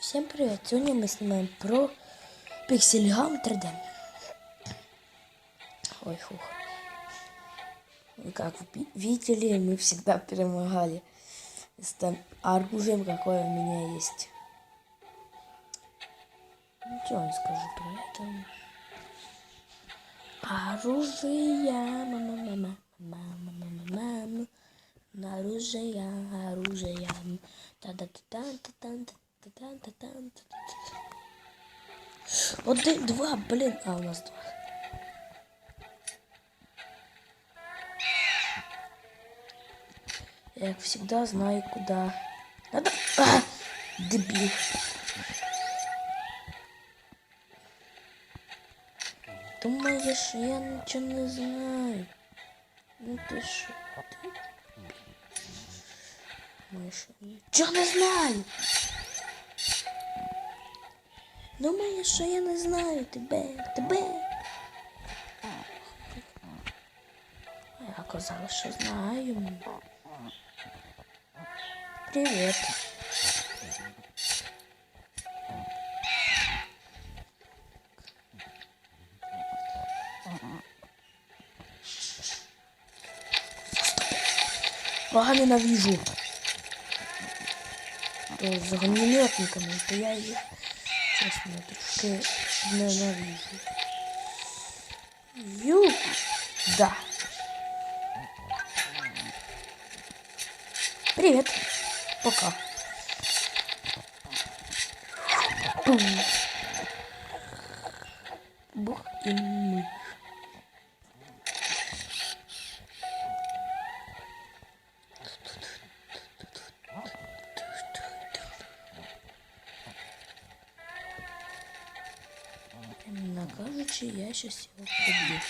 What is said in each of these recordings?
Всем привет! Сегодня мы снимаем про Pixelgam 3D. Ой, фух. И как вы видели, мы всегда перемогали с тем оружием, какое у меня есть. Ничего не скажу про это. Оружие, мама, мама, мама, мама, мама. Оружие, оружие. та один, два, блин, а у нас два. Я, как всегда, знаю, куда. Надо... А! Дебил. Думаешь, я ничего не знаю? Ну ты что? Ты... Думаешь, ничего не знаю? Думаєш, що я не знаю тебе, тебе. Я казала, що знаю. Привіт. Пога ненавижу. То з огнеметниками, то я їх чесно трошки ненавижу. Ю! Да. Привет. Пока. Бум. иначе я сейчас его пробью.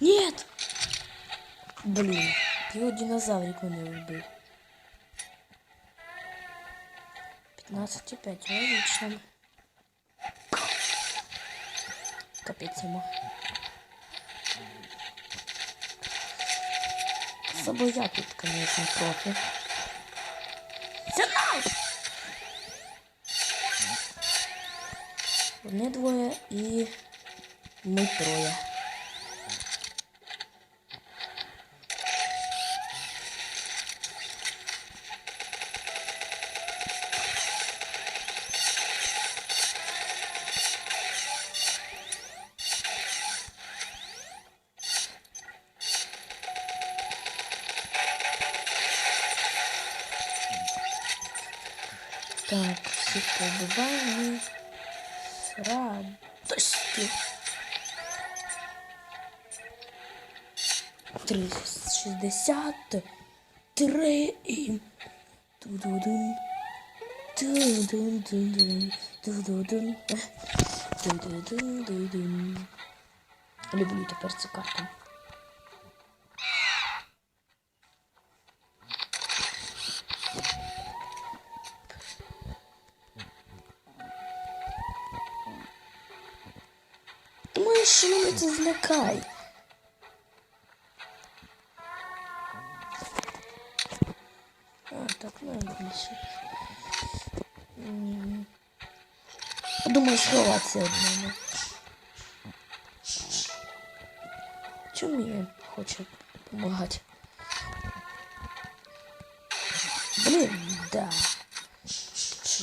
Нет, блин, його динозаврик у мене был. 15,5, логично. Капець йому. З собою я тут, конечно, профі. Сюди! Вони двоє і ми троє. Так, все побували. З радості. 363 і... Ту-ду-дун. Ту-дун-дун-дун. Ту-ду-дун. ду дум. Люблю тепер цю карту. ще мене ти злякай. А, так ну, найбільше. Думаю, сховатися від мене. Чому я хочу помогать? Блин, да.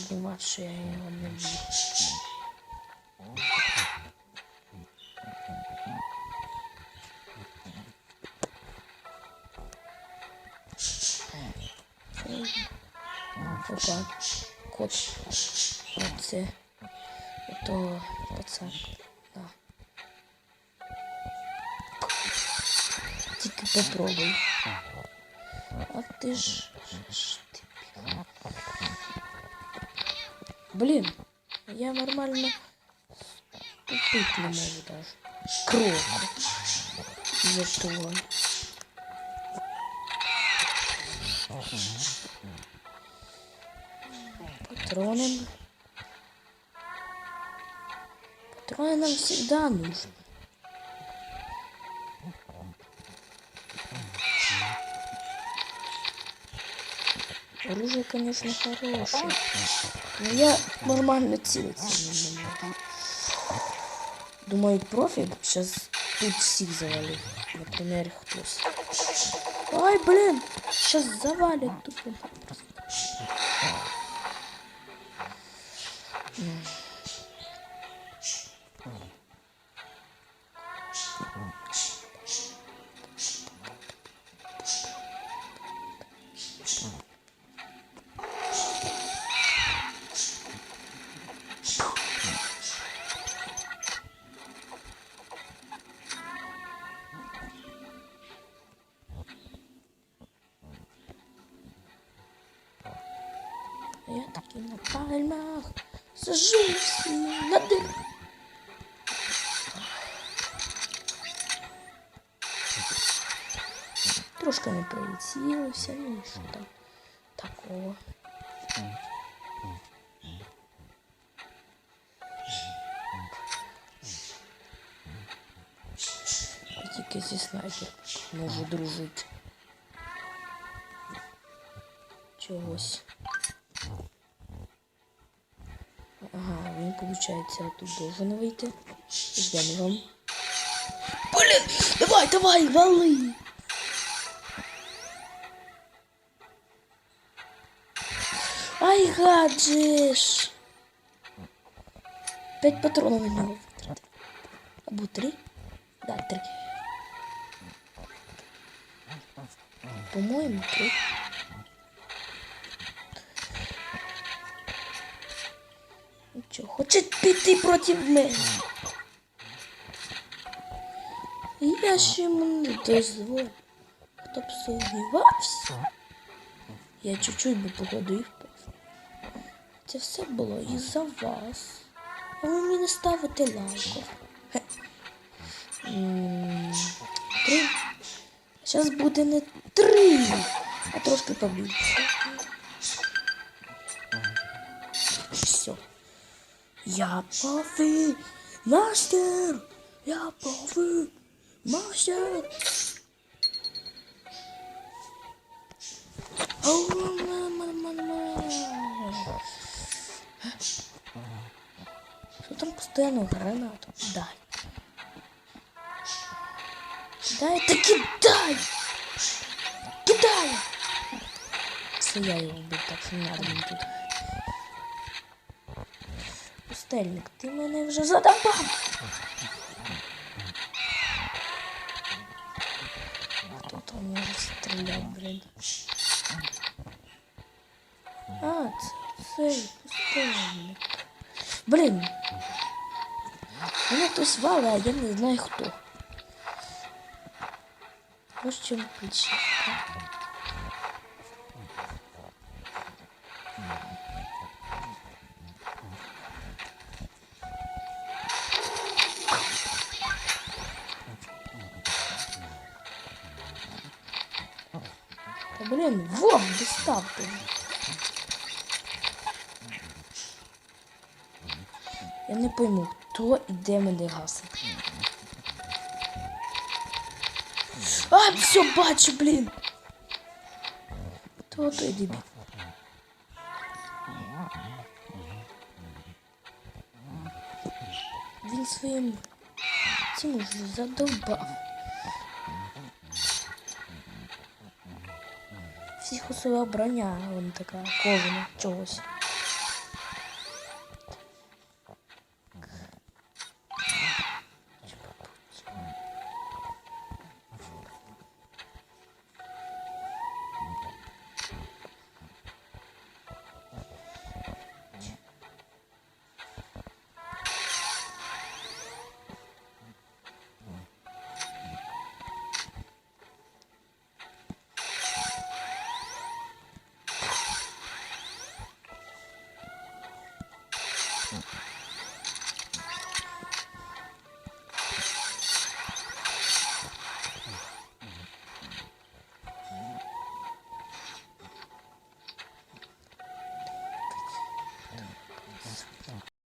Понимаю, что я его не буду. Опа, кот. Оце. Ото пацан. Да. Тільки попробуй. А ти ж. ж ти біла. Блін, я нормально ступить не можу даже. Кроку. Из-за того. Патроны. Патроны нам всегда нужны. Оружие, конечно, хорошее. Но я нормально целиться. Думаю, профи сейчас тут всех завалит. Например, хтось. Ай, блин! Сейчас завалят тупо. Я таки на пальмах сажусь на дым. Трошки не прилетілося, ну і що там такого. Я тільки зі снайпер можу дружити. Чогось. Получается, тут должен вийти. Ждем вам. Блин, давай, давай, вали! Ай, гаджиш! Пять патронов на него витратив. Або три? Да, три. По-моєму, три. Піти проти мене? Я ж йому не дозволю. Хто б сумнівався? Я чуть-чуть би і впав. Це все було із-за вас. А ви мені ставите лайков. Хе. Три. Зараз буде не три, а трошки побільше. Я профи, мастер, я профи, мастер. Що там постійно гранату? Дай. Дай, та кидай! Кидай! Це я його вбив, так не надо мені тут Пустельник, ти мене вже задавав. Хто там може стріляти, блін? А, це цей пустельник. Блін. Мене хтось вали, а я не знаю хто. Ось в чому причина. блін, вон, доставте. Я не пойму, хто і де мене гасить. А, все, бачу, блін. То той дебіл. Він своїм цим уже задовбав. Всіх усова броня, вон така кожана чогось. All right.